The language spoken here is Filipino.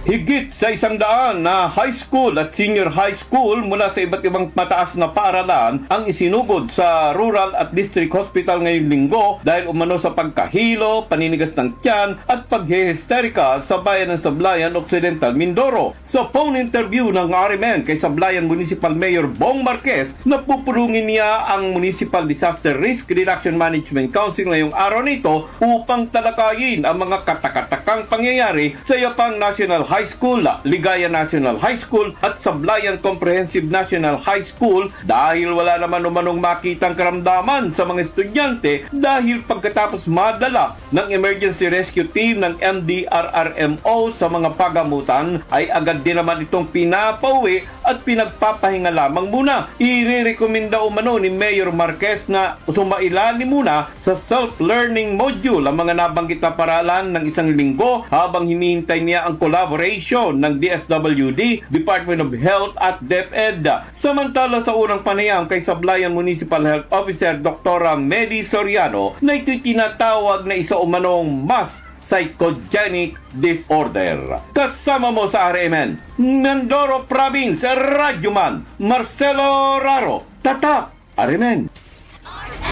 Higit sa isang daan na high school at senior high school mula sa iba't ibang mataas na paaralan ang isinugod sa rural at district hospital ngayong linggo dahil umano sa pagkahilo, paninigas ng tiyan at paghehisterika sa bayan ng Sablayan Occidental, Mindoro. Sa phone interview ng RMN kay Sablayan Municipal Mayor Bong Marquez, napupulungin niya ang Municipal Disaster Risk Reduction Management Council ngayong araw nito upang talakayin ang mga katakatakang pangyayari sa Yapang National High School, Ligaya National High School at Sablayan Comprehensive National High School dahil wala naman umanong makitang karamdaman sa mga estudyante dahil pagkatapos madala ng Emergency Rescue Team ng MDRRMO sa mga pagamutan ay agad din naman itong pinapauwi at pinagpapahinga lamang muna. Irerekomenda umano ni Mayor Marquez na sumailalim muna sa self-learning module ang mga nabanggit na paralan ng isang linggo habang hinihintay niya ang collaboration ng DSWD, Department of Health at DepEd. Samantala sa unang panayam kay Sablayan Municipal Health Officer Dr. Medi Soriano na ito'y tinatawag na isa umanong mass psychogenic disorder. Kasama mo sa RMN, Mindoro Province, Radyoman, Marcelo Raro, Tatak, RMN.